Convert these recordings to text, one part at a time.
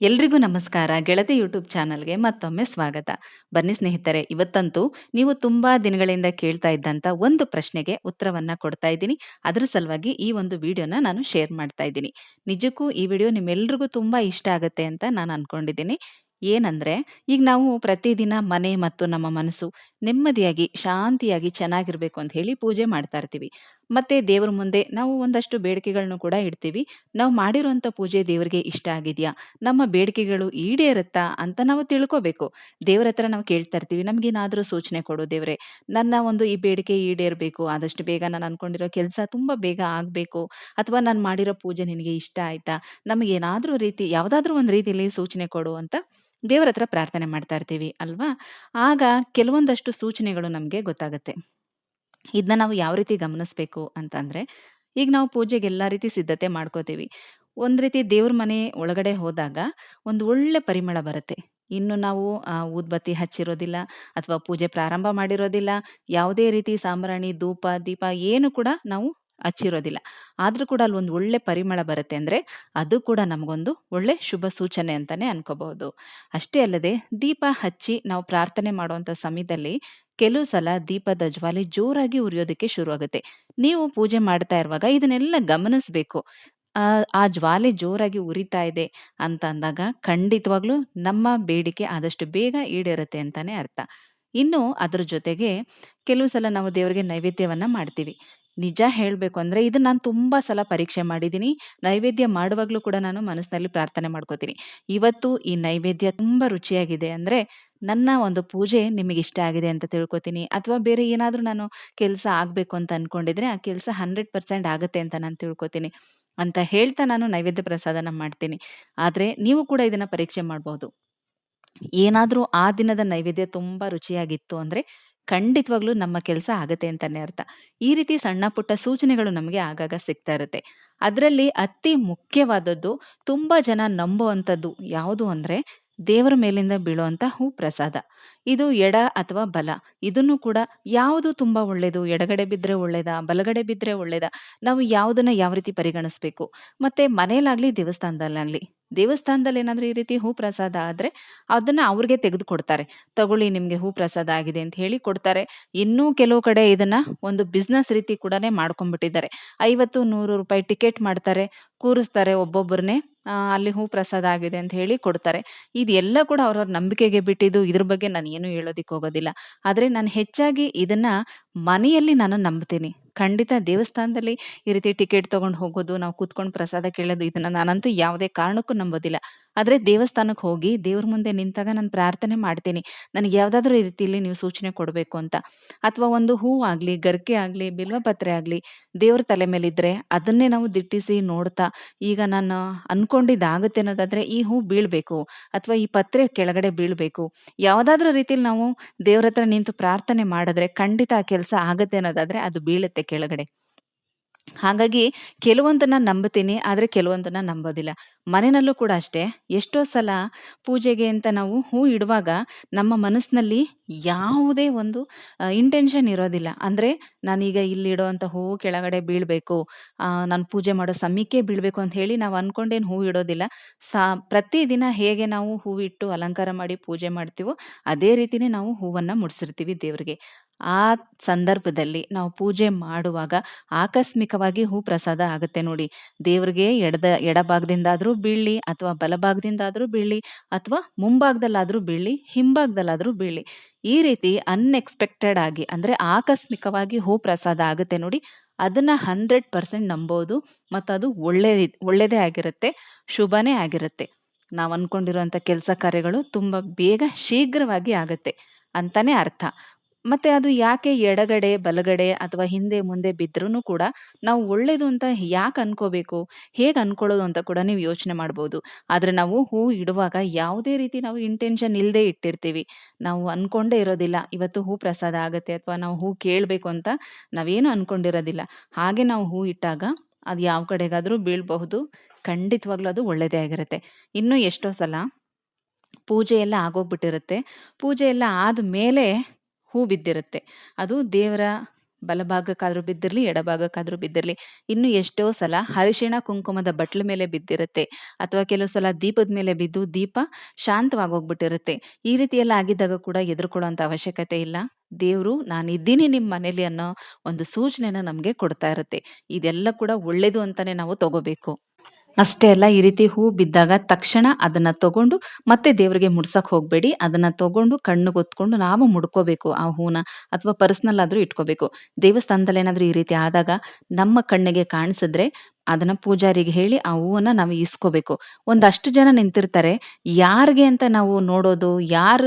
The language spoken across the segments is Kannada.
ಎಲ್ರಿಗೂ ನಮಸ್ಕಾರ. ಗೆಳತಿ ಯೂಟ್ಯೂಬ್ ಚಾನಲ್ಗೆ ಮತ್ತೊಮ್ಮೆ ಸ್ವಾಗತ. ಬನ್ನಿ ಸ್ನೇಹಿತರೆ, ಇವತ್ತಂತೂ ನೀವು ತುಂಬಾ ದಿನಗಳಿಂದ ಕೇಳ್ತಾ ಇದ್ದಂತ ಒಂದು ಪ್ರಶ್ನೆಗೆ ಉತ್ತರವನ್ನ ಕೊಡ್ತಾ ಇದ್ದೀನಿ. ಅದರ ಸಲುವಾಗಿ ಈ ಒಂದು ವಿಡಿಯೋನ ನಾನು ಶೇರ್ ಮಾಡ್ತಾ ಇದ್ದೀನಿ. ನಿಜಕ್ಕೂ ಈ ವಿಡಿಯೋ ನಿಮ್ಮೆಲ್ರಿಗೂ ತುಂಬಾ ಇಷ್ಟ ಆಗುತ್ತೆ ಅಂತ ನಾನು ಅನ್ಕೊಂಡಿದ್ದೀನಿ. ಏನಂದ್ರೆ, ಈಗ ನಾವು ಪ್ರತಿದಿನ ಮನೆ ಮತ್ತು ನಮ್ಮ ಮನಸ್ಸು ನೆಮ್ಮದಿಯಾಗಿ, ಶಾಂತಿಯಾಗಿ ಚೆನ್ನಾಗಿರ್ಬೇಕು ಅಂತ ಹೇಳಿ ಪೂಜೆ ಮಾಡ್ತಾ ಇರ್ತೀವಿ. ಮತ್ತೆ ದೇವರ ಮುಂದೆ ನಾವು ಒಂದಷ್ಟು ಬೇಡಿಕೆಗಳನ್ನು ಕೂಡ ಇಡ್ತೀವಿ. ನಾವು ಮಾಡಿರುವಂತ ಪೂಜೆ ದೇವರಿಗೆ ಇಷ್ಟ ಆಗಿದೆಯಾ? ನಮ್ಮ ಬೇಡಿಕೆಗಳು ಈಡೇರುತ್ತಾ ಅಂತ ನಾವು ತಿಳ್ಕೋಬೇಕು. ದೇವರ ಹತ್ರ ನಾವು ಕೇಳ್ತಾ ಇರ್ತೀವಿ, ನಮ್ಗೇನಾದ್ರೂ ಸೂಚನೆ ಕೊಡು ದೇವರೇ. ನನ್ನ ಒಂದು ಈ ಬೇಡಿಕೆ ಈಡೇರಬೇಕು, ಆದಷ್ಟು ಬೇಗ ನಾನು ಅನ್ಕೊಂಡಿರೋ ಕೆಲಸ ತುಂಬಾ ಬೇಗ ಆಗಬೇಕು, ಅಥವಾ ನಾನು ಮಾಡಿರೋ ಪೂಜೆ ನಿನಗೆ ಇಷ್ಟ ಆಯ್ತಾ? ನಮಗೇನಾದರೂ ರೀತಿ, ಯಾವುದಾದ್ರೂ ಒಂದು ರೀತಿಯಲ್ಲಿ ಸೂಚನೆ ಕೊಡು ಅಂತ ದೇವರ ಹತ್ರ ಪ್ರಾರ್ಥನೆ ಮಾಡ್ತಾ ಇರ್ತೀವಿ, ಅಲ್ವಾ? ಆಗ ಕೆಲವೊಂದಷ್ಟು ಸೂಚನೆಗಳು ನಮಗೆ ಗೊತ್ತಾಗತ್ತೆ. ಇದನ್ನ ನಾವು ಯಾವ ರೀತಿ ಗಮನಿಸ್ಬೇಕು ಅಂತಂದ್ರೆ, ಈಗ ನಾವು ಪೂಜೆಗೆ ಎಲ್ಲಾ ರೀತಿ ಸಿದ್ಧತೆ ಮಾಡ್ಕೋತೀವಿ. ಒಂದ್ ರೀತಿ ದೇವ್ರ ಮನೆ ಒಳಗಡೆ ಹೋದಾಗ ಒಂದು ಒಳ್ಳೆ ಪರಿಮಳ ಬರುತ್ತೆ. ಇನ್ನು ನಾವು ಊದ್ಬತ್ತಿ ಹಚ್ಚಿರೋದಿಲ್ಲ ಅಥವಾ ಪೂಜೆ ಪ್ರಾರಂಭ ಮಾಡಿರೋದಿಲ್ಲ, ಯಾವುದೇ ರೀತಿ ಸಾಂಬ್ರಾಣಿ, ಧೂಪ, ದೀಪ, ಏನು ಕೂಡ ನಾವು ಹಚ್ಚಿರೋದಿಲ್ಲ. ಆದ್ರೂ ಕೂಡ ಅಲ್ಲಿ ಒಂದು ಒಳ್ಳೆ ಪರಿಮಳ ಬರುತ್ತೆ ಅಂದ್ರೆ ಅದು ಕೂಡ ನಮಗೊಂದು ಒಳ್ಳೆ ಶುಭ ಸೂಚನೆ ಅಂತಾನೆ ಅನ್ಕೋಬಹುದು. ಅಷ್ಟೇ ಅಲ್ಲದೆ ದೀಪ ಹಚ್ಚಿ ನಾವು ಪ್ರಾರ್ಥನೆ ಮಾಡುವಂತ ಸಮಯದಲ್ಲಿ ಕೆಲವು ಸಲ ದೀಪದ ಜ್ವಾಲೆ ಜೋರಾಗಿ ಉರಿಯೋದಕ್ಕೆ ಶುರು ಆಗುತ್ತೆ ನೀವು ಪೂಜೆ ಮಾಡ್ತಾ ಇರುವಾಗ ಇದನ್ನೆಲ್ಲ ಗಮನಿಸ್ಬೇಕು. ಆ ಆ ಜ್ವಾಲೆ ಜೋರಾಗಿ ಉರಿತಾ ಇದೆ ಅಂತ ಅಂದಾಗ ಖಂಡಿತವಾಗ್ಲೂ ನಮ್ಮ ಬೇಡಿಕೆ ಆದಷ್ಟು ಬೇಗ ಈಡೇರುತ್ತೆ ಅಂತಾನೆ ಅರ್ಥ. ಇನ್ನು ಅದ್ರ ಜೊತೆಗೆ ಕೆಲವು ಸಲ ನಾವು ದೇವರಿಗೆ ನೈವೇದ್ಯವನ್ನ ಮಾಡ್ತೀವಿ. ನಿಜ ಹೇಳಬೇಕು ಅಂದ್ರೆ ಇದು ನಾನು ತುಂಬಾ ಸಲ ಪರೀಕ್ಷೆ ಮಾಡಿದ್ದೀನಿ ನೈವೇದ್ಯ ಮಾಡುವಾಗ್ಲೂ ಕೂಡ ನಾನು ಮನಸ್ಸಿನಲ್ಲಿ ಪ್ರಾರ್ಥನೆ ಮಾಡ್ಕೋತೀನಿ. ಇವತ್ತು ಈ ನೈವೇದ್ಯ ತುಂಬಾ ರುಚಿಯಾಗಿದೆ ಅಂದ್ರೆ ನನ್ನ ಒಂದು ಪೂಜೆ ನಿಮಗೆ ಇಷ್ಟ ಆಗಿದೆ ಅಂತ ತಿಳ್ಕೊತೀನಿ. ಅಥವಾ ಬೇರೆ ಏನಾದರೂ ನಾನು ಕೆಲಸ ಆಗಬೇಕು ಅಂತ ಅನ್ಕೊಂಡಿದ್ರೆ ಆ ಕೆಲಸ ಹಂಡ್ರೆಡ್ ಪರ್ಸೆಂಟ್ ಆಗುತ್ತೆ ಅಂತ ನಾನು ತಿಳ್ಕೊತೀನಿ. ಅಂತ ಹೇಳ್ತಾ ನಾನು ನೈವೇದ್ಯ ಪ್ರಸಾದನ ಮಾಡ್ತೀನಿ. ಆದರೆ ನೀವು ಕೂಡ ಇದನ್ನ ಪರೀಕ್ಷೆ ಮಾಡಬಹುದು ಏನಾದರೂ ಆ ದಿನದ ನೈವೇದ್ಯ ತುಂಬಾ ರುಚಿಯಾಗಿತ್ತು ಅಂದ್ರೆ ಖಂಡಿತವಾಗ್ಲೂ ನಮ್ಮ ಕೆಲಸ ಆಗತ್ತೆ ಅಂತಾನೆ ಅರ್ಥ. ಈ ರೀತಿ ಸಣ್ಣ ಪುಟ್ಟ ಸೂಚನೆಗಳು ನಮಗೆ ಆಗಾಗ ಸಿಗ್ತಾ ಇರುತ್ತೆ. ಅದರಲ್ಲಿ ಅತಿ ಮುಖ್ಯವಾದದ್ದು ತುಂಬಾ ಜನ ನಂಬುವಂಥದ್ದು ಯಾವುದು ಅಂದ್ರೆ ದೇವರ ಮೇಲಿಂದ ಬೀಳುವಂತ ಹೂ ಪ್ರಸಾದ. ಇದು ಎಡ ಅಥವಾ ಬಲ ಇದನ್ನು ಕೂಡ ಯಾವುದು ತುಂಬಾ ಒಳ್ಳೇದು, ಎಡಗಡೆ ಬಿದ್ರೆ ಒಳ್ಳೇದಾ, ಬಲಗಡೆ ಬಿದ್ರೆ ಒಳ್ಳೇದಾ? ನಾವು ಯಾವುದನ್ನ ಯಾವ ರೀತಿ ಪರಿಗಣಿಸ್ಬೇಕು? ಮತ್ತೆ ಮನೇಲಾಗ್ಲಿ, ದೇವಸ್ಥಾನದಲ್ಲಾಗ್ಲಿ. ದೇವಸ್ಥಾನದಲ್ಲಿ ಏನಾದ್ರೂ ಈ ರೀತಿ ಹೂ ಪ್ರಸಾದ ಆದರೆ ಅದನ್ನ ಅವ್ರಿಗೆ ತೆಗೆದುಕೊಡ್ತಾರೆ ತಗೊಳ್ಳಿ ನಿಮಗೆ ಹೂ ಪ್ರಸಾದ ಆಗಿದೆ ಅಂತ ಹೇಳಿ ಕೊಡ್ತಾರೆ. ಇನ್ನೂ ಕೆಲವು ಕಡೆ ಇದನ್ನ ಒಂದು ಬಿಸ್ನೆಸ್ ರೀತಿ ಕೂಡ ಮಾಡ್ಕೊಂಡ್ಬಿಟ್ಟಿದ್ದಾರೆ. 50, 100 ರೂಪಾಯಿ ಟಿಕೆಟ್ ಮಾಡ್ತಾರೆ. ಕೂರಿಸ್ತಾರೆ ಒಬ್ಬೊಬ್ಬರನ್ನೇ. ಅಲ್ಲಿ ಹೂ ಪ್ರಸಾದ ಆಗಿದೆ ಅಂತ ಹೇಳಿ ಕೊಡ್ತಾರೆ. ಇದೆಲ್ಲ ಕೂಡ ಅವ್ರವ್ರ ನಂಬಿಕೆಗೆ ಬಿಟ್ಟಿದ್ದು. ಇದ್ರ ಬಗ್ಗೆ ನಾನು ಏನು ಹೇಳೋದಿಕ್ಕೆ ಹೋಗೋದಿಲ್ಲ. ಆದ್ರೆ ನಾನು ಹೆಚ್ಚಾಗಿ ಇದನ್ನ ಮನೆಯಲ್ಲಿ ನಾನು ನಂಬ್ತೀನಿ. ಖಂಡಿತ ದೇವಸ್ಥಾನದಲ್ಲಿ ಈ ರೀತಿ ಟಿಕೆಟ್ ತಗೊಂಡು ಹೋಗೋದು, ನಾವು ಕೂತ್ಕೊಂಡು ಪ್ರಸಾದ ಕೇಳೋದು ಇದನ್ನ ನಾನಂತೂ ಯಾವುದೇ ಕಾರಣಕ್ಕೂ ನಂಬೋದಿಲ್ಲ. ಆದ್ರೆ ದೇವಸ್ಥಾನಕ್ಕೆ ಹೋಗಿ ದೇವ್ರ ಮುಂದೆ ನಿಂತಾಗ ನಾನು ಪ್ರಾರ್ಥನೆ ಮಾಡ್ತೀನಿ. ನನಗೆ ಯಾವ್ದಾದ್ರು ರೀತಿಯಲ್ಲಿ ನೀವು ಸೂಚನೆ ಕೊಡಬೇಕು ಅಂತ. ಅಥವಾ ಒಂದು ಹೂ ಆಗ್ಲಿ, ಗರ್ಕೆ ಆಗ್ಲಿ, ಬಿಲ್ವಪತ್ರೆ ಆಗ್ಲಿ ದೇವ್ರ ತಲೆ ಮೇಲಿದ್ರೆ ಅದನ್ನೇ ನಾವು ದಿಟ್ಟಿಸಿ ನೋಡ್ತಾ ಈಗ ನಾನು ಅನ್ಕೊಂಡಿದ್ದಾಗುತ್ತೆ ಅನ್ನೋದಾದ್ರೆ ಈ ಹೂ ಬೀಳ್ಬೇಕು ಅಥವಾ ಈ ಪತ್ರೆ ಕೆಳಗಡೆ ಬೀಳ್ಬೇಕು. ಯಾವ್ದಾದ್ರು ರೀತಿಯಲ್ಲಿ ನಾವು ದೇವ್ರ ಹತ್ರ ನಿಂತು ಪ್ರಾರ್ಥನೆ ಮಾಡಿದ್ರೆ ಖಂಡಿತ ಆ ಕೆಲಸ ಆಗುತ್ತೆ ಅನ್ನೋದಾದ್ರೆ ಅದು ಬೀಳುತ್ತೆ ಕೆಳಗಡೆ. ಹಾಗಾಗಿ ಕೆಲವೊಂದನ್ನ ನಂಬುತ್ತೀನಿ. ಆದ್ರೆ ಕೆಲವೊಂದನ್ನ ನಂಬೋದಿಲ್ಲ. ಮನೆಯಲ್ಲೂ ಕೂಡ ಅಷ್ಟೇ. ಎಷ್ಟೋ ಸಲ ಪೂಜೆಗೆ ಅಂತ ನಾವು ಹೂ ಇಡುವಾಗ ನಮ್ಮ ಮನಸ್ಸಿನಲ್ಲಿ ಯಾವುದೇ ಒಂದು ಇಂಟೆನ್ಷನ್ ಇರೋದಿಲ್ಲ. ಅಂದ್ರೆ ನಾನೀಗ ಇಲ್ಲಿ ಇಡೋವಂಥ ಹೂವು ಕೆಳಗಡೆ ಬೀಳಬೇಕು ನಾನು ಪೂಜೆ ಮಾಡೋ ಸಮಯಕ್ಕೆ ಬೀಳಬೇಕು ಅಂತ ಹೇಳಿ ನಾವು ಅನ್ಕೊಂಡೇನು ಹೂ ಇಡೋದಿಲ್ಲ. ಸಾ, ಪ್ರತಿದಿನ ಹೇಗೆ ನಾವು ಹೂವಿಟ್ಟು ಅಲಂಕಾರ ಮಾಡಿ ಪೂಜೆ ಮಾಡ್ತೀವೋ, ಅದೇ ರೀತಿನೇ ನಾವು ಹೂವನ್ನ ಮುಡಿಸಿರ್ತೀವಿ ದೇವ್ರಿಗೆ. ಆ ಸಂದರ್ಭದಲ್ಲಿ ನಾವು ಪೂಜೆ ಮಾಡುವಾಗ ಆಕಸ್ಮಿಕವಾಗಿ ಹೂ ಪ್ರಸಾದ ಆಗುತ್ತೆ ನೋಡಿ. ದೇವ್ರಿಗೆ ಎಡದ, ಎಡಭಾಗದಿಂದಾದ್ರೂ ಬೀಳಿ ಅಥವಾ ಬಲಭಾಗದಿಂದಾದ್ರೂ ಬೀಳಿ ಅಥವಾ ಮುಂಭಾಗದಲ್ಲಾದ್ರೂ ಬೀಳಿ ಹಿಂಭಾಗದಲ್ಲಾದ್ರೂ ಬೀಳಿ ಈ ರೀತಿ ಅನ್‌ಎಕ್ಸ್‌ಪೆಕ್ಟೆಡ್ ಆಗಿ ಅಂದ್ರೆ ಆಕಸ್ಮಿಕವಾಗಿ ಹೂ ಪ್ರಸಾದ ಆಗುತ್ತೆ ನೋಡಿ. ಅದನ್ನ 100% ನಂಬೋದು ಅದು ಒಳ್ಳೆ ಒಳ್ಳೆಯದೇ ಆಗಿರುತ್ತೆ. ಶುಭನೇ ಆಗಿರುತ್ತೆ. ನಾವು ಅಂದ್ಕೊಂಡಿರುವಂಥ ಕೆಲಸ ಕಾರ್ಯಗಳು ತುಂಬಾ ಬೇಗ ಶೀಘ್ರವಾಗಿ ಆಗುತ್ತೆ ಅಂತಾನೆ ಅರ್ಥ. ಮತ್ತೆ ಅದು ಯಾಕೆ ಎಡಗಡೆ, ಬಲಗಡೆ ಅಥವಾ ಹಿಂದೆ ಮುಂದೆ ಬಿದ್ರೂನು ಕೂಡ ನಾವು ಒಳ್ಳೇದು ಅಂತ ಯಾಕೆ ಅನ್ಕೋಬೇಕು? ಹೇಗೆ ಅನ್ಕೊಳ್ಳೋದು ಅಂತ ಕೂಡ ನೀವು ಯೋಚನೆ ಮಾಡ್ಬೋದು. ಆದರೆ ನಾವು ಹೂ ಇಡುವಾಗ ಯಾವುದೇ ರೀತಿ ನಾವು ಇಂಟೆನ್ಷನ್ ಇಲ್ಲದೆ ಇಟ್ಟಿರ್ತೀವಿ. ನಾವು ಅನ್ಕೊಂಡೇ ಇರೋದಿಲ್ಲ. ಇವತ್ತು ಹೂ ಪ್ರಸಾದ ಆಗುತ್ತೆ ಅಥವಾ ನಾವು ಹೂ ಕೇಳಬೇಕು ಅಂತ ನಾವೇನು ಅನ್ಕೊಂಡಿರೋದಿಲ್ಲ. ಹಾಗೆ ನಾವು ಹೂ ಇಟ್ಟಾಗ ಅದು ಯಾವ ಕಡೆಗಾದರೂ ಬೀಳ್ಬಹುದು. ಖಂಡಿತವಾಗ್ಲೂ ಅದು ಒಳ್ಳೆಯದೇ ಆಗಿರುತ್ತೆ. ಇನ್ನೂ ಎಷ್ಟೋ ಸಲ ಪೂಜೆ ಎಲ್ಲ ಆಗೋಗ್ಬಿಟ್ಟಿರುತ್ತೆ. ಪೂಜೆ ಎಲ್ಲ ಆದ್ಮೇಲೆ ಹೂ ಬಿದ್ದಿರುತ್ತೆ. ಅದು ದೇವರ ಬಲಭಾಗಕ್ಕಾದ್ರೂ ಬಿದ್ದಿರಲಿ, ಎಡಭಾಗಕ್ಕಾದ್ರೂ ಬಿದ್ದಿರಲಿ. ಇನ್ನು ಎಷ್ಟೋ ಸಲ ಹರಿಶಿಣ ಕುಂಕುಮದ ಬಟ್ಲ ಮೇಲೆ ಬಿದ್ದಿರುತ್ತೆ. ಅಥವಾ ಕೆಲವು ಸಲ ದೀಪದ ಮೇಲೆ ಬಿದ್ದು ದೀಪ ಶಾಂತವಾಗಿ ಹೋಗ್ಬಿಟ್ಟಿರುತ್ತೆ ಈ ರೀತಿ ಎಲ್ಲ ಆಗಿದ್ದಾಗ ಕೂಡ ಹೆದರ್ಕೊಳ್ಳೋಂಥ ಅವಶ್ಯಕತೆ ಇಲ್ಲ. ದೇವರು, ನಾನಿದ್ದೀನಿ ನಿಮ್ಮ ಮನೇಲಿ ಅನ್ನೋ ಒಂದು ಸೂಚನೆನ ನಮಗೆ ಕೊಡ್ತಾ ಇರುತ್ತೆ. ಇದೆಲ್ಲ ಕೂಡ ಒಳ್ಳೇದು ಅಂತಾನೆ ನಾವು ತಗೋಬೇಕು. ಅಷ್ಟೇ ಅಲ್ಲ, ಈ ರೀತಿ ಹೂ ಬಿದ್ದಾಗ ತಕ್ಷಣ ಅದನ್ನ ತಗೊಂಡು ಮತ್ತೆ ದೇವರಿಗೆ ಮುಡ್ಸಕ್ ಹೋಗ್ಬೇಡಿ. ಅದನ್ನ ತಗೊಂಡು ಕಣ್ಣು ಗೊತ್ಕೊಂಡು ನಾವು ಮುಡ್ಕೋಬೇಕು ಆ ಹೂನ ಅಥವಾ ಪರ್ಸ್ನಲ್ ಆದ್ರೂ ಇಟ್ಕೋಬೇಕು. ದೇವಸ್ಥಾನದಲ್ಲಿ ಏನಾದ್ರೂ ಈ ರೀತಿ ಆದಾಗ ನಮ್ಮ ಕಣ್ಣಿಗೆ ಕಾಣಿಸಿದ್ರೆ ಅದನ್ನ ಪೂಜಾರಿಗೆ ಹೇಳಿ ಆ ಹೂವನ್ನ ನಾವು ಇಸ್ಕೋಬೇಕು ಒಂದಷ್ಟು ಜನ ನಿಂತಿರ್ತಾರೆ. ಯಾರಿಗೆ ಅಂತ ನಾವು ನೋಡೋದು, ಯಾರ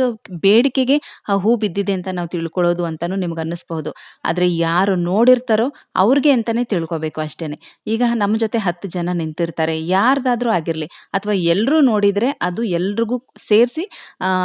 ಬೇಡಿಕೆಗೆ ಆ ಹೂ ಬಿದ್ದಿದೆ ಅಂತ ನಾವು ತಿಳ್ಕೊಳ್ಳೋದು ಅಂತಾನು ನಿಮ್ಗೆ ಅನ್ನಿಸ್ಬಹುದು. ಆದ್ರೆ ಯಾರು ನೋಡಿರ್ತಾರೋ ಅವ್ರಿಗೆ ಅಂತಾನೆ ತಿಳ್ಕೊಬೇಕು ಅಷ್ಟೇನೆ. ಈಗ ನಮ್ಮ ಜೊತೆ ಹತ್ತು ಜನ ನಿಂತಿರ್ತಾರೆ. ಯಾರ್ದಾದ್ರೂ ಆಗಿರ್ಲಿ, ಅಥವಾ ಎಲ್ರೂ ನೋಡಿದ್ರೆ ಅದು ಎಲ್ರಿಗೂ ಸೇರಿಸಿ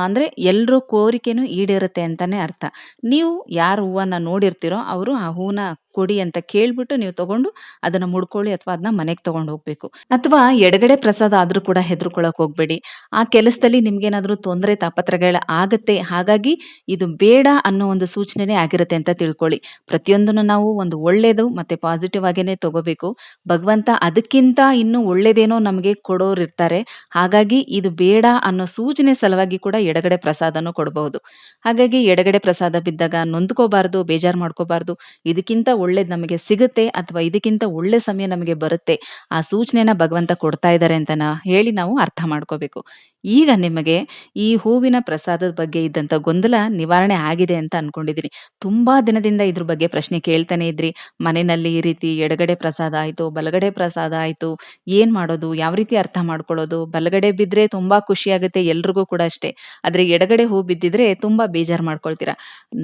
ಅಂದ್ರೆ ಎಲ್ರ ಕೋರಿಕೆನೂ ಈಡೇರುತ್ತೆ ಅಂತಾನೆ ಅರ್ಥ. ನೀವು ಯಾರು ಹೂವನ್ನ ನೋಡಿರ್ತೀರೋ ಅವರು ಆ ಹೂನ ಕೊಡಿ ಅಂತ ಕೇಳ್ಬಿಟ್ಟು ನೀವು ತಗೊಂಡು ಅದನ್ನ ಮುಡ್ಕೊಳ್ಳಿ ಅಥವಾ ಅದನ್ನ ಮನೆಗೆ ತಗೊಂಡು ಹೋಗ್ಬೇಕು. ಅಥವಾ ಎಡಗಡೆ ಪ್ರಸಾದ ಆದ್ರೂ ಕೂಡ ಹೆದರ್ಕೊಳಕ್ ಹೋಗ್ಬೇಡಿ. ಆ ಕೆಲಸದಲ್ಲಿ ನಿಮ್ಗೇನಾದ್ರೂ ತೊಂದರೆ, ತಾಪತ್ರಗಳ ಆಗತ್ತೆ, ಹಾಗಾಗಿ ಇದು ಬೇಡ ಅನ್ನೋ ಒಂದು ಸೂಚನೆನೇ ಆಗಿರುತ್ತೆ ಅಂತ ತಿಳ್ಕೊಳ್ಳಿ. ಪ್ರತಿಯೊಂದನ್ನು ನಾವು ಒಂದು ಒಳ್ಳೇದು ಮತ್ತೆ ಪಾಸಿಟಿವ್ ಆಗೇನೆ ತಗೋಬೇಕು. ಭಗವಂತ ಅದಕ್ಕಿಂತ ಇನ್ನೂ ಒಳ್ಳೇದೇನೋ ನಮಗೆ ಕೊಡೋರು ಇರ್ತಾರೆ ಹಾಗಾಗಿ ಇದು ಬೇಡ ಅನ್ನೋ ಸೂಚನೆ ಸಲುವಾಗಿ ಕೂಡ ಎಡಗಡೆ ಪ್ರಸಾದನೂ ಕೊಡಬಹುದು. ಹಾಗಾಗಿ ಎಡಗಡೆ ಪ್ರಸಾದ ಬಿದ್ದಾಗ ನೊಂದ್ಕೋಬಾರ್ದು, ಬೇಜಾರ್ ಮಾಡ್ಕೋಬಾರ್ದು. ಇದಕ್ಕಿಂತ ಒಳ್ಳೇದು ನಮಗೆ ಸಿಗುತ್ತೆ ಅಥವಾ ಇದಕ್ಕಿಂತ ಒಳ್ಳೆ ಸಮಯ ನಮಗೆ ಬರುತ್ತೆ, ಆ ಸೂಚನೆನ ಭಗವಂತ ಕೊಡ್ತಾ ಇದ್ದಾರೆ ಅಂತ ಹೇಳಿ ನಾವು ಅರ್ಥ ಮಾಡ್ಕೋಬೇಕು. ಈಗ ನಿಮಗೆ ಈ ಹೂವಿನ ಪ್ರಸಾದದ ಬಗ್ಗೆ ಇದ್ದಂತ ಗೊಂದಲ ನಿವಾರಣೆ ಆಗಿದೆ ಅಂತ ಅನ್ಕೊಂಡಿದೀನಿ. ತುಂಬಾ ದಿನದಿಂದ ಇದ್ರ ಬಗ್ಗೆ ಪ್ರಶ್ನೆ ಕೇಳ್ತಾನೆ ಇದ್ರಿ. ಮನೆಯಲ್ಲಿ ಈ ರೀತಿ ಎಡಗಡೆ ಪ್ರಸಾದ ಆಯ್ತು, ಬಲಗಡೆ ಪ್ರಸಾದ ಆಯ್ತು, ಏನ್ ಮಾಡೋದು, ಯಾವ ರೀತಿ ಅರ್ಥ ಮಾಡ್ಕೊಳ್ಳೋದು, ಬಲಗಡೆ ಬಿದ್ರೆ ತುಂಬಾ ಖುಷಿ ಆಗುತ್ತೆ ಎಲ್ರಿಗೂ ಕೂಡ ಅಷ್ಟೇ, ಆದ್ರೆ ಎಡಗಡೆ ಹೂ ಬಿದ್ದಿದ್ರೆ ತುಂಬಾ ಬೇಜಾರ್ ಮಾಡ್ಕೊಳ್ತೀರಾ?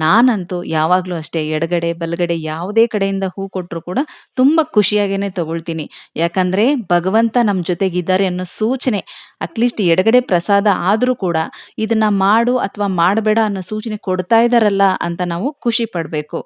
ನಾನಂತೂ ಯಾವಾಗ್ಲೂ ಅಷ್ಟೇ ಎಡಗಡೆ, ಬಲಗಡೆ ಯಾವುದೇ ಕಡೆಯಿಂದ ಹೂ ಕೊಟ್ಟರು ಕೂಡ ತುಂಬಾ ಖುಷಿಯಾಗೇನೆ ತಗೊಳ್ತೀನಿ. ಯಾಕಂದ್ರೆ ಭಗವಂತ ನಮ್ಮ ಜೊತೆಗಿದ್ದಾರೆ ಅನ್ನೋ ಸೂಚನೆ ಅಟ್ಲೀಸ್ಟ್ ಎಡಗಡೆ ಪ್ರಸಾದ ಆದ್ರೂ ಕೂಡ ಇದನ್ನ ಮಾಡು ಅಥವಾ ಮಾಡಬೇಡ ಅನ್ನೋ ಸೂಚನೆ ಕೊಡ್ತಾ ಇದ್ದಾರಲ್ಲ ಅಂತ ನಾವು ಖುಷಿ ಪಡ್ಬೇಕು.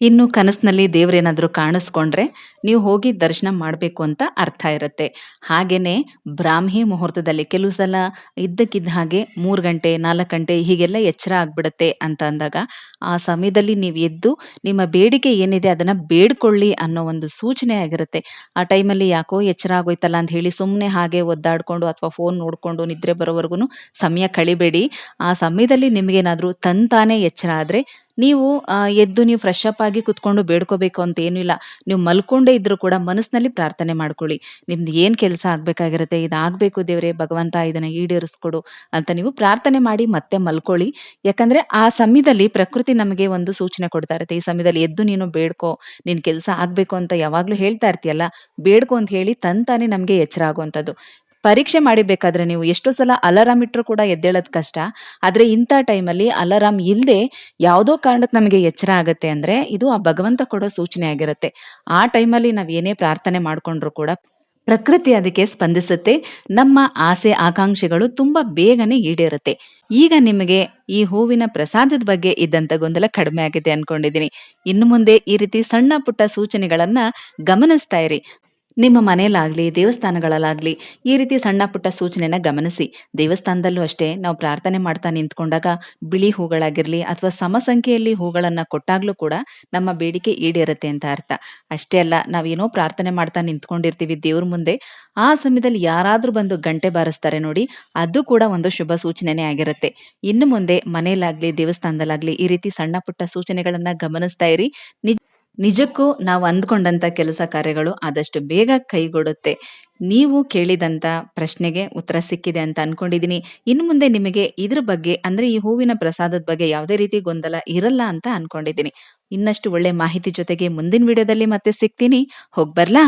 ಇನ್ನು ಕನಸಿನಲ್ಲಿ ದೇವರೇನಾದರೂ ಕಾಣಿಸ್ಕೊಂಡ್ರೆ ನೀವು ಹೋಗಿ ದರ್ಶನ ಮಾಡಬೇಕು ಅಂತ ಅರ್ಥ ಇರುತ್ತೆ. ಹಾಗೇನೆ ಬ್ರಾಹ್ಮಿ ಮುಹೂರ್ತದಲ್ಲಿ ಕೆಲವು ಸಲ ಇದ್ದಕ್ಕಿದ್ದ ಹಾಗೆ ಮೂರು ಗಂಟೆ, ನಾಲ್ಕು ಗಂಟೆ ಹೀಗೆಲ್ಲ ಎಚ್ಚರ ಆಗ್ಬಿಡುತ್ತೆ ಅಂತ ಅಂದಾಗ ಆ ಸಮಯದಲ್ಲಿ ನೀವು ಎದ್ದು ನಿಮ್ಮ ಬೇಡಿಕೆ ಏನಿದೆ ಅದನ್ನ ಬೇಡ್ಕೊಳ್ಳಿ ಅನ್ನೋ ಒಂದು ಸೂಚನೆ ಆಗಿರುತ್ತೆ. ಆ ಟೈಮಲ್ಲಿ ಯಾಕೋ ಎಚ್ಚರ ಆಗೋಯ್ತಲ್ಲ ಅಂತ ಹೇಳಿ ಸುಮ್ಮನೆ ಹಾಗೆ ಒದ್ದಾಡ್ಕೊಂಡು ಅಥವಾ ಫೋನ್ ನೋಡ್ಕೊಂಡು ನಿದ್ರೆ ಬರೋವರೆಗೂ ಸಮಯ ಕಳಿಬೇಡಿ. ಆ ಸಮಯದಲ್ಲಿ ನಿಮಗೇನಾದರೂ ತಂತಾನೆ ಎಚ್ಚರ ಆದ್ರೆ ನೀವು ಎದ್ದು ನೀವು ಫ್ರೆಶ್ ಅಪ್ ಆಗಿ ಕುತ್ಕೊಂಡು ಬೇಡ್ಕೋಬೇಕು ಅಂತ ಏನೂ ಇಲ್ಲ ನೀವು ಮಲ್ಕೊಂಡೇ ಇದ್ರು ಕೂಡ ಮನಸ್ಸಿನಲ್ಲಿ ಪ್ರಾರ್ಥನೆ ಮಾಡ್ಕೊಳ್ಳಿ. ನಿಮ್ದು ಏನ್ ಕೆಲಸ ಆಗ್ಬೇಕಾಗಿರುತ್ತೆ, ಇದಾಗಬೇಕು ದೇವರೇ, ಭಗವಂತ ಇದನ್ನ ಈಡೇರಿಸ್ಕೊಡು ಅಂತ ನೀವು ಪ್ರಾರ್ಥನೆ ಮಾಡಿ ಮತ್ತೆ ಮಲ್ಕೊಳ್ಳಿ. ಯಾಕಂದ್ರೆ ಆ ಸಮಯದಲ್ಲಿ ಪ್ರಕೃತಿ ನಮಗೆ ಒಂದು ಸೂಚನೆ ಕೊಡ್ತಾ ಇರುತ್ತೆ. ಈ ಸಮಯದಲ್ಲಿ ಎದ್ದು ನೀನು ಬೇಡ್ಕೋ, ನಿನ್ ಕೆಲಸ ಆಗ್ಬೇಕು ಅಂತ ಯಾವಾಗ್ಲೂ ಹೇಳ್ತಾ ಇರ್ತೀಯಲ್ಲ, ಬೇಡ್ಕೊ ಅಂತ ಹೇಳಿ ತಂತಾನೆ ನಮ್ಗೆ ಎಚ್ಚರ ಆಗುವಂಥದ್ದು. ಪರೀಕ್ಷೆ ಮಾಡಿಬೇಕಾದ್ರೆ ನೀವು ಎಷ್ಟೋ ಸಲ ಅಲಾರಾಮ್ ಇಟ್ಟರು ಕೂಡ ಎದ್ದೇಳದ್ ಕಷ್ಟ. ಆದ್ರೆ ಇಂಥ ಟೈಮಲ್ಲಿ ಅಲಾರಾಮ್ ಇಲ್ಲದೆ ಯಾವುದೋ ಕಾರಣಕ್ಕೆ ನಮಗೆ ಎಚ್ಚರ ಆಗುತ್ತೆ ಅಂದ್ರೆ ಇದು ಆ ಭಗವಂತ ಕೊಡೋ ಸೂಚನೆ ಆಗಿರುತ್ತೆ. ಆ ಟೈಮಲ್ಲಿ ನಾವ್ ಏನೇ ಪ್ರಾರ್ಥನೆ ಮಾಡ್ಕೊಂಡ್ರು ಕೂಡ ಪ್ರಕೃತಿ ಅದಕ್ಕೆ ಸ್ಪಂದಿಸುತ್ತೆ. ನಮ್ಮ ಆಸೆ, ಆಕಾಂಕ್ಷೆಗಳು ತುಂಬಾ ಬೇಗನೆ ಈಡೇರುತ್ತೆ. ಈಗ ನಿಮಗೆ ಈ ಹೂವಿನ ಪ್ರಸಾದದ ಬಗ್ಗೆ ಇದ್ದಂತ ಗೊಂದಲ ಕಡಿಮೆ ಆಗಿದೆ ಅನ್ಕೊಂಡಿದೀನಿ. ಇನ್ನು ಮುಂದೆ ಈ ರೀತಿ ಸಣ್ಣ ಪುಟ್ಟ ಸೂಚನೆಗಳನ್ನ ಗಮನಿಸ್ತಾ ಇರಿ. ನಿಮ್ಮ ಮನೆಯಲ್ಲಾಗಲಿ, ದೇವಸ್ಥಾನಗಳಲ್ಲಾಗಲಿ ಈ ರೀತಿ ಸಣ್ಣ ಪುಟ್ಟ ಸೂಚನೆನ ಗಮನಿಸಿ. ದೇವಸ್ಥಾನದಲ್ಲೂ ಅಷ್ಟೇ ನಾವು ಪ್ರಾರ್ಥನೆ ಮಾಡ್ತಾ ನಿಂತ್ಕೊಂಡಾಗ ಬಿಳಿ ಹೂಗಳಾಗಿರಲಿ ಅಥವಾ ಸಮ ಸಂಖ್ಯೆಯಲ್ಲಿ ಹೂಗಳನ್ನ ಕೊಟ್ಟಾಗ್ಲೂ ಕೂಡ ನಮ್ಮ ಬೇಡಿಕೆ ಈಡೇರುತ್ತೆ ಅಂತ ಅರ್ಥ. ಅಷ್ಟೇ ಅಲ್ಲ ನಾವೇನೋ ಪ್ರಾರ್ಥನೆ ಮಾಡ್ತಾ ನಿಂತ್ಕೊಂಡಿರ್ತೀವಿ ದೇವ್ರ ಮುಂದೆ, ಆ ಸಮಯದಲ್ಲಿ ಯಾರಾದ್ರೂ ಬಂದು ಗಂಟೆ ಬಾರಿಸ್ತಾರೆ ನೋಡಿ, ಅದು ಕೂಡ ಒಂದು ಶುಭ ಸೂಚನೆನೇ ಆಗಿರುತ್ತೆ. ಇನ್ನು ಮುಂದೆ ಮನೆಯಲ್ಲಾಗ್ಲಿ, ದೇವಸ್ಥಾನದಲ್ಲಾಗ್ಲಿ ಈ ರೀತಿ ಸಣ್ಣ ಪುಟ್ಟ ಸೂಚನೆಗಳನ್ನ ಗಮನಿಸ್ತಾ ಇರಿ. ನಿಜಕ್ಕೂ ನಾವು ಅಂದ್ಕೊಂಡಂತ ಕೆಲಸ ಕಾರ್ಯಗಳು ಆದಷ್ಟು ಬೇಗ ಕೈಗೊಡುತ್ತೆ ನೀವು ಕೇಳಿದಂತ ಪ್ರಶ್ನೆಗೆ ಉತ್ತರ ಸಿಕ್ಕಿದೆ ಅಂತ ಅನ್ಕೊಂಡಿದೀನಿ. ಇನ್ನು ಮುಂದೆ ನಿಮಗೆ ಇದ್ರ ಬಗ್ಗೆ ಅಂದ್ರೆ ಈ ಹೂವಿನ ಪ್ರಸಾದದ ಬಗ್ಗೆ ಯಾವುದೇ ರೀತಿ ಗೊಂದಲ ಇರಲ್ಲ ಅಂತ ಅನ್ಕೊಂಡಿದ್ದೀನಿ ಇನ್ನಷ್ಟು ಒಳ್ಳೆ ಮಾಹಿತಿ ಜೊತೆಗೆ ಮುಂದಿನ ವಿಡಿಯೋದಲ್ಲಿ ಮತ್ತೆ ಸಿಗ್ತೀನಿ. ಹೋಗ್ಬರ್ಲಾ